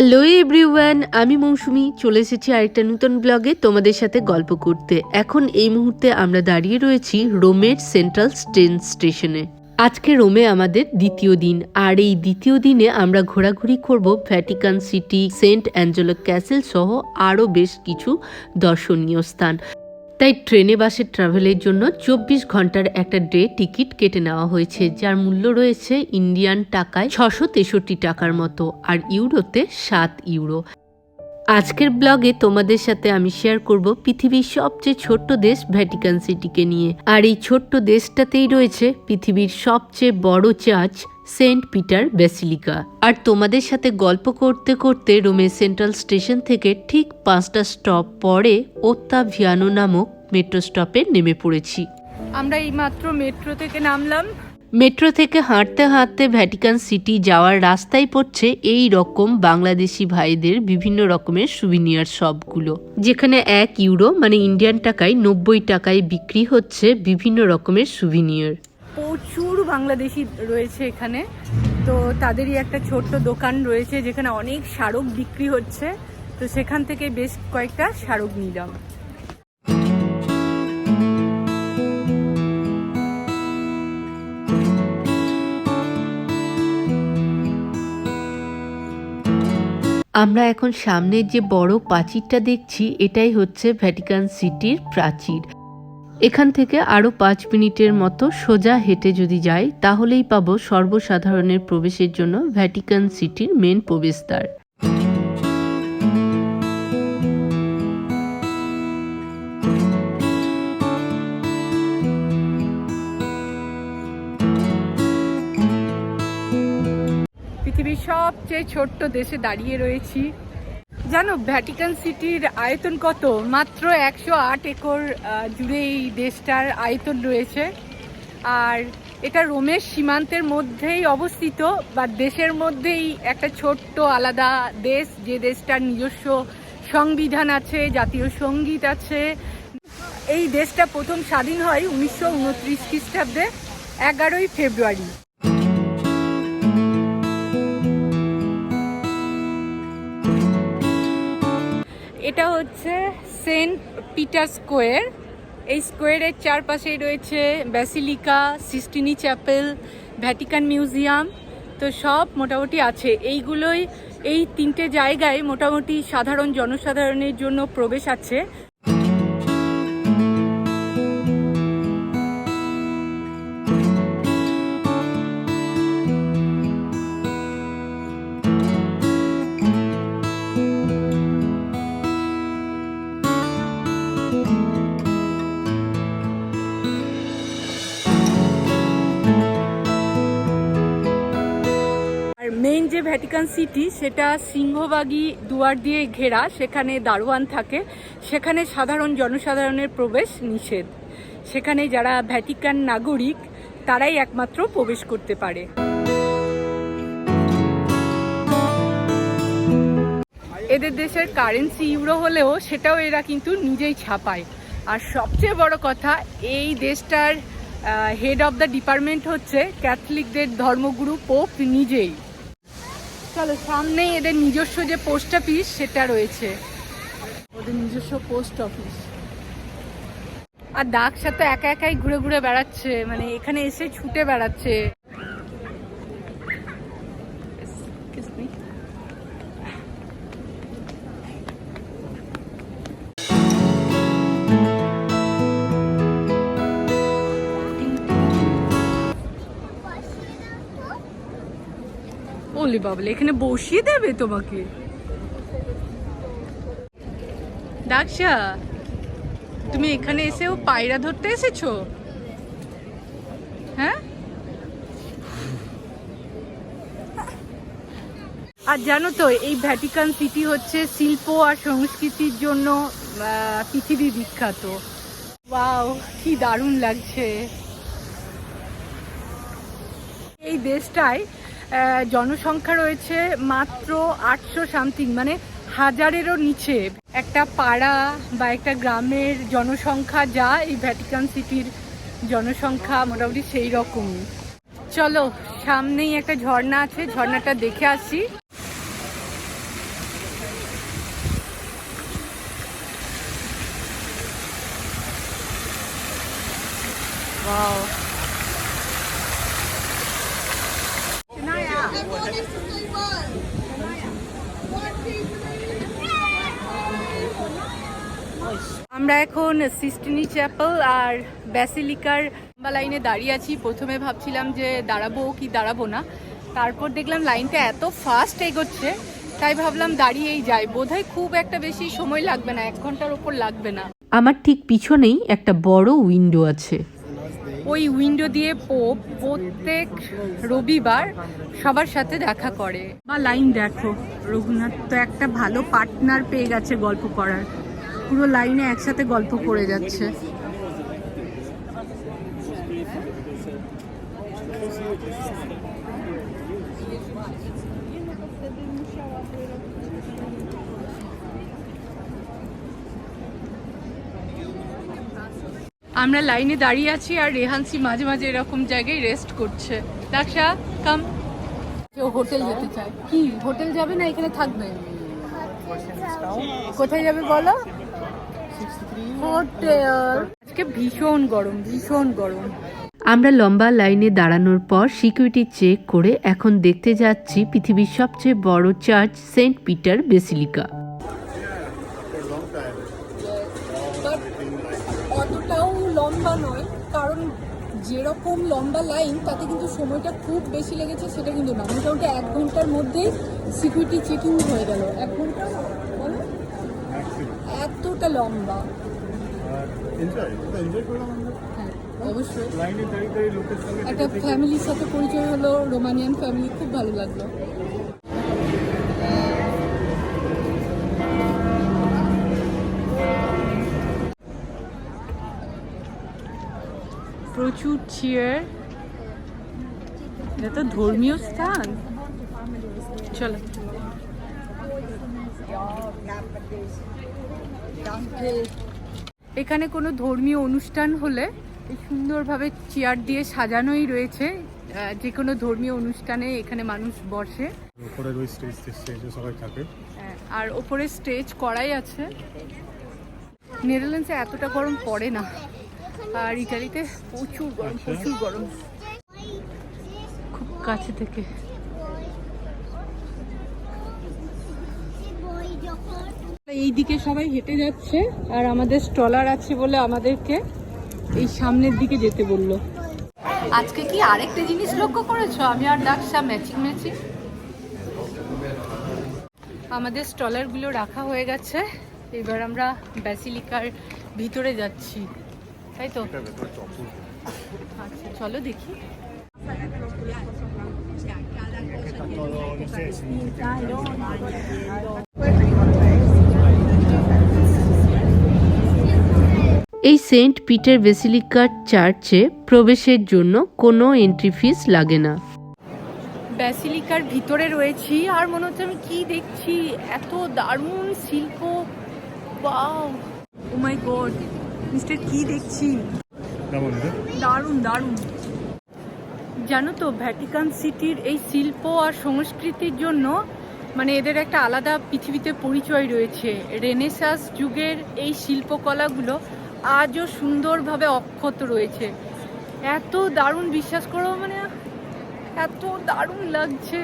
Hello everyone আমি মৌসুমি, চলে এসেছি আরেকটা নতুন ব্লগে তোমাদের সাথে গল্প করতে। এখন এই মুহূর্তে আমরা দাঁড়িয়ে রয়েছি রোমের সেন্ট্রাল ট্রেন স্টেশনে আজকে রোমে আমাদের দ্বিতীয় দিন। আর এই দ্বিতীয় দিনে আমরা ঘোরাঘুরি করব Vatican City Saint Angelo castle সহ আরও বেশ কিছু দর্শনীয় স্থান। তাই ট্রেনে বাসে ট্রাভেলের জন্য চব্বিশ ঘণ্টার একটা ডে টিকিট কেটে নেওয়া হয়েছে, যার মূল্য রয়েছে ইন্ডিয়ান টাকায় ছশো তেষট্টি টাকার মতো আর ইউরোতে সাত ইউরো। আজকের ব্লগে তোমাদের সাথে আমি শেয়ার করব পৃথিবীর সবচেয়ে ছোট্ট দেশ ভ্যাটিকান সিটিকে নিয়ে। আর এই ছোট্ট দেশটাতেই রয়েছে পৃথিবীর সবচেয়ে বড় চার্চ সেন্ট পিটার বেসিলিকা। আর তোমাদের সাথে গল্প করতে করতে রোমের সেন্ট্রাল স্টেশন থেকে ঠিক পাঁচটা স্টপ পরে ওত্তাভিয়ানো নামক মেট্রো স্টপে নেমে পড়েছি। আমরা এই মাত্র মেট্রো থেকে নামলাম। মেট্রো থেকে হাঁটতে হাঁটতে ভ্যাটিকান সিটি যাওয়ার রাস্তায় পড়ছে এই রকম বাংলাদেশি ভাইদের বিভিন্ন রকমের সুবিনিয়ার শপগুলো যেখানে এক ইউরো মানে ইন্ডিয়ান টাকায় নব্বই টাকায় বিক্রি হচ্ছে বিভিন্ন রকমের সুবিনিয়ার। প্রচুর বাংলাদেশি রয়েছে এখানে। তো তাদেরই একটা ছোট্ট দোকান রয়েছে যেখানে অনেক স্মারক বিক্রি হচ্ছে। তো সেখান থেকে বেশ কয়েকটা স্মারক নিলাম। আমরা এখন সামনের যে বড় প্রাচীরটা দেখছি, এটাই হচ্ছে ভ্যাটিকান সিটির প্রাচীর। এখান থেকে আরও পাঁচ মিনিটের মতো সোজা হেঁটে যদি যাই, তাহলেই পাবো সর্বসাধারণের প্রবেশের জন্য ভ্যাটিকান সিটির মেন প্রবেশদ্বার। পৃথিবীর সবচেয়ে ছোট্ট দেশে দাঁড়িয়ে রয়েছি। জানো ভ্যাটিকান সিটির আয়তন কত? মাত্র একশো আট একর জুড়ে এই দেশটার আয়তন রয়েছে। আর এটা রোমের সীমান্তের মধ্যেই অবস্থিত, বা দেশের মধ্যেই একটা ছোট্ট আলাদা দেশ, যে দেশটার নিজস্ব সংবিধান আছে, জাতীয় সংগীত আছে। এই দেশটা প্রথম স্বাধীন হয় উনিশশো উনত্রিশ খ্রিস্টাব্দে, এগারোই ফেব্রুয়ারি। এটা হচ্ছে সেন্ট পিটার স্কোয়ার। এই স্কোয়ারের চারপাশেই রয়েছে basilica, Sistine Chapel, Vatican Museum. তো সব মোটামুটি আছে। এইগুলোই, এই তিনটে জায়গায় মোটামুটি সাধারণ জনসাধারণের জন্য প্রবেশ আছে। ভ্যাটিকান সিটি সেটা সিংহবাগী দুয়ার দিয়ে ঘেরা, সেখানে দারোয়ান থাকে। সেখানে সাধারণ জনসাধারণের প্রবেশ নিষেধ। সেখানে যারা ভ্যাটিকান নাগরিক, তারাই একমাত্র প্রবেশ করতে পারে। এদের দেশের কারেন্সি ইউরো হলেও সেটাও এরা কিন্তু নিজেই ছাপায়। আর সবচেয়ে বড় কথা, এই দেশটার হেড অফ দ্য ডিপার্টমেন্ট হচ্ছে ক্যাথলিকদের ধর্মগুরু পোপ নিজেই। চলো সামনেই এদের নিজস্ব যে পোস্ট অফিস সেটা রয়েছে। ওদের নিজস্ব পোস্ট অফিস আর দাগ সাথে একা একাই ঘুরে ঘুরে বেড়াচ্ছে মানে এখানে এসে ছুটে বেড়াচ্ছে। ওলে বাবলে এখানে বসিয়ে দেবে তোমাকে? দাক্ষা তুমি এখানে এসেও পায়রা ধরতে এসেছ? হ্যাঁ? আর জানো তো, এই ভ্যাটিকান সিটি হচ্ছে শিল্প আর সংস্কৃতির জন্য পৃথিবী বিখ্যাত। ওয়াও কি দারুণ লাগছে। এই দেশটায় জনসংখ্যা রয়েছে মাত্র আটশো সামথিং মানে হাজারেরও নিচে। একটা পাড়া বা একটা গ্রামের জনসংখ্যা যা এই ভ্যাটিকান সিটির জনসংখ্যা মোটামুটি সেই রকমই চলো, সামনেই একটা ঝর্ণা আছে, ঝর্ণাটা দেখে আসি। Wow. আমরা এখন সিস্টিনি চ্যাপেল আর ব্যাসিলিকার লম্বা লাইনে দাঁড়িয়ে আছি। প্রথমে ভাবছিলাম যে দাঁড়াবো কি দাঁড়াবো না। তারপর দেখলাম লাইনটা এত ফাস্ট এগোচ্ছে তাই ভাবলাম দাঁড়িয়েই যাই। বোধহয় খুব একটা বেশি সময় লাগবে না এক ঘণ্টার ওপর লাগবে না। আমার ঠিক পিছনেই একটা বড় উইন্ডো আছে। ওই উইন্ডো দিয়ে পোপ প্রত্যেক রবিবার সবার সাথে দেখা করে। বা লাইন দেখো রঘুনাথ তো একটা ভালো পার্টনার পেয়ে গেছে গল্প করার। পুরো লাইনে একসাথে গল্প করে যাচ্ছে। আমরা লাইনে দাঁড়িয়ে আছি আর রেহানসি মাঝে মাঝে এরকম জায়গায় রেস্ট করছে। দাক্ষা কাম কেউ হোটেল যেতে চায়। কি? হোটেল যাবে না? এখানে থাকবে। কোথায় যাবে বলো? আজকে ভীষণ গরম ভীষণ গরম। আমরা লম্বা লাইনে দাঁড়ানোর পর সিকিউরিটি চেক করে এখন দেখতে যাচ্ছি পৃথিবীর সবচেয়ে বড় চার্চ সেন্ট পিটার বেসিলিকা। অতটাও লম্বা নয় কারণ যেরকম লম্বা লাইন তাতে কিন্তু সময়টা খুব বেশি লেগেছে সেটা কিন্তু না। মোটামুটি এক ঘণ্টার মধ্যেই সিকিউরিটি চেকিং হয়ে গেল। এক ঘণ্টা? এতটা লম্বা। হ্যাঁ অবশ্যই। একটা ফ্যামিলির সাথে পরিচয় হলো রোমানিয়ান ফ্যামিলি খুব ভালো লাগল। প্রচুর চেয়ার এটা তো ধর্মীয় স্থান। চলো। এখানে কোনো ধর্মীয় অনুষ্ঠান হলে সুন্দরভাবে চেয়ার দিয়ে সাজানোই রয়েছে। যে কোনো ধর্মীয় অনুষ্ঠানে এখানে মানুষ বসে। উপরে ওই স্টেজ স্টেজে সবাই থাকে। আর ওপরে স্টেজ করাই আছে। নেদারল্যান্ডসে এতটা গরম পড়ে না। আর ইটালিতে প্রচুর গরম প্রচুর গরম। খুব কাছে থেকে। এই দিকে সবাই হেঁটে যাচ্ছে আর আমাদের স্টলার আছে বলে আমাদেরকে এই সামনের দিকে যেতে বলল। আজকে কি আরেকটা জিনিস লক্ষ্য করেছ? আমি আর ডাকসা ম্যাচিং ম্যাচিং আমাদের স্টলারগুলো রাখা হয়ে গেছে। এবার আমরা ব্যাসিলিকার ভিতরে যাচ্ছি। তাই তো? আচ্ছা চলো দেখি। এই সেন্ট পিটার বেসিলিকার চার্চে প্রবেশের জন্য কোনো এন্ট্রি ফিস লাগে না। ব্যাসিলিকার ভিতরে রয়েছি আর মনে হচ্ছে আমি কি দেখছি? এত দারুণ শিল্প। বাও ও মাই গড মিস্টার কি দেখছি? দারুণ দারুণ। জানো তো ভ্যাটিকান সিটির এই শিল্প আর সংস্কৃতির জন্য মানে এদের একটা আলাদা পৃথিবীতে পরিচয় রয়েছে। রেনেসাস যুগের এই শিল্পকলাগুলো আজও সুন্দরভাবে অক্ষত রয়েছে। এত দারুণ বিশ্বাস করো মানে এত দারুণ লাগছে।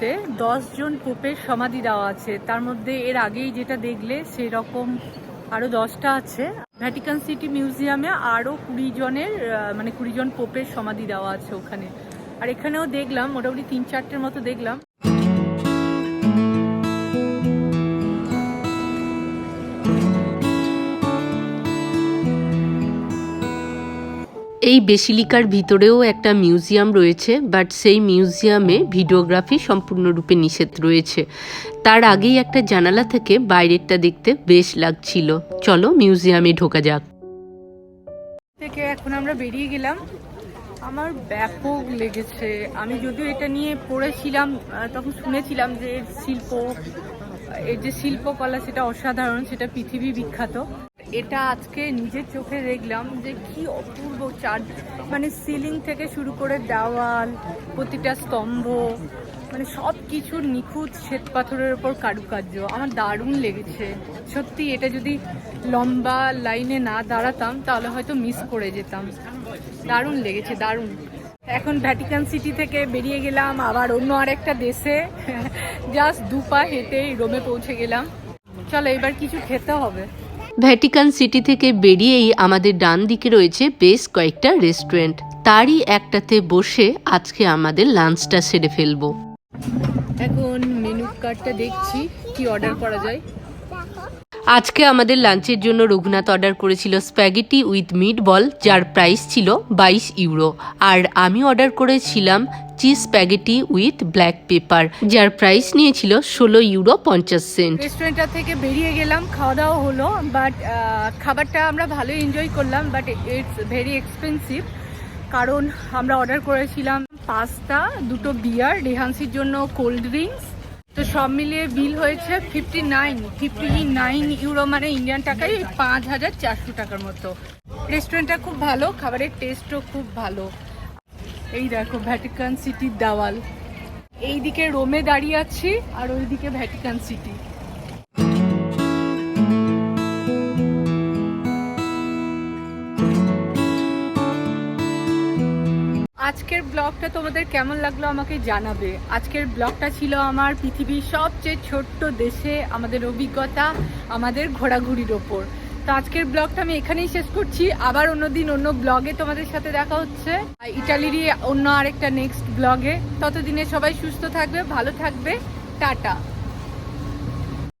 ব্যাসিলিকাতে জন পোপের সমাধি দেওয়া আছে। তার মধ্যে এর আগেই যেটা দেখলে সেই রকম আরও দশটা আছে। ভ্যাটিকান সিটি মিউজিয়ামে আরও কুড়ি জনের মানে কুড়ি জন পোপের সমাধি দেওয়া আছে ওখানে। আর এখানেও দেখলাম, মোটামুটি তিন চারটের মতো দেখলাম। এই বেসিলিকার ভিতরেও একটা মিউজিয়াম রয়েছে বাট সেই মিউজিয়ামে ভিডিওগ্রাফি সম্পূর্ণরূপে নিষেধ রয়েছে। তার আগেই একটা জানালা থেকে বাইরেরটা দেখতে বেশ লাগছিল। চলো মিউজিয়ামে ঢোকা যাক। থেকে এখন আমরা বেরিয়ে গেলাম। আমার ব্যাপক লেগেছে। আমি যদিও এটা নিয়ে পড়েছিলাম তখন শুনেছিলাম যে শিল্প, এর যে শিল্পকলা সেটা অসাধারণ, সেটা পৃথিবী বিখ্যাত। এটা আজকে নিজের চোখে দেখলাম যে কি অপূর্ব চার মানে সিলিং থেকে শুরু করে দেওয়াল, প্রতিটা স্তম্ভ মানে সব কিছুর নিখুঁত শ্বেত পাথরের ওপর কারুকার্য। আমার দারুণ লেগেছে। সত্যি, এটা যদি লম্বা লাইনে না দাঁড়াতাম, তাহলে হয়তো মিস করে যেতাম। দারুণ লেগেছে, দারুণ। এখন ভ্যাটিকান সিটি থেকে বেরিয়ে গেলাম, আবার অন্য আরেকটা দেশে। জাস্ট দু পা হেঁটেই রোমে পৌঁছে গেলাম। চলো, এবার কিছু খেতে হবে। ভ্যাটিকান সিটি থেকে বেরিয়েই আমাদের ডান দিকে রয়েছে বেশ কয়েকটা রেস্টুরেন্ট তারই একটাতে বসে আজকে আমাদের লাঞ্চটা সেরে ফেলব। এখন মেনু কার্ডটা দেখছি, কি অর্ডার করা যায়। আজকে আমাদের লাঞ্চের জন্য রঘুনাথ অর্ডার করেছিল স্প্যাগেটি উইথ মিট বল যার প্রাইস ছিল বাইশ ইউরো আর আমি অর্ডার করেছিলাম cheese spaghetti with black pepper যার প্রাইস নিয়েছিল ষোলো ইউরো পঞ্চাশ সেন্ট রেস্টুরেন্টটা থেকে বেরিয়ে গেলাম খাওয়া দাওয়া হলো বাট খাবারটা আমরা ভালোই এনজয় করলাম বাট ইটস ভেরি এক্সপেন্সিভ কারণ আমরা অর্ডার করেছিলাম পাস্তা দুটো বিয়ার রেহান্সির জন্য কোল্ড ড্রিঙ্কস সব মিলিয়ে বিল হয়েছে fifty nine fifty nine euro মানে ইন্ডিয়ান টাকায় পাঁচ হাজার চারশো টাকার মতো। রেস্টুরেন্টটা খুব ভালো, খাবারের টেস্টও খুব ভালো। এই দেখো ভ্যাটিকান সিটির দাওয়াল। এইদিকে রোমে দাঁড়িয়ে আছি, আর ওইদিকে ভ্যাটিকান সিটি আজকের ব্লগটা তোমাদের কেমন লাগল আমাকে জানাবে। আজকের ব্লগটা ছিল আমার পৃথিবীর সবচেয়ে ছোট্ট দেশে আমাদের অভিজ্ঞতা, আমাদের ঘোরাঘুরির ওপর। তো আজকের ব্লগটা আমি এখানেই শেষ করছি। আবার অন্যদিন অন্য ব্লগে তোমাদের সাথে দেখা হচ্ছে। ইটালিরই অন্য আরেকটা নেক্সট ব্লগে। ততদিনে সবাই সুস্থ থাকবে, ভালো থাকবে। টাটা।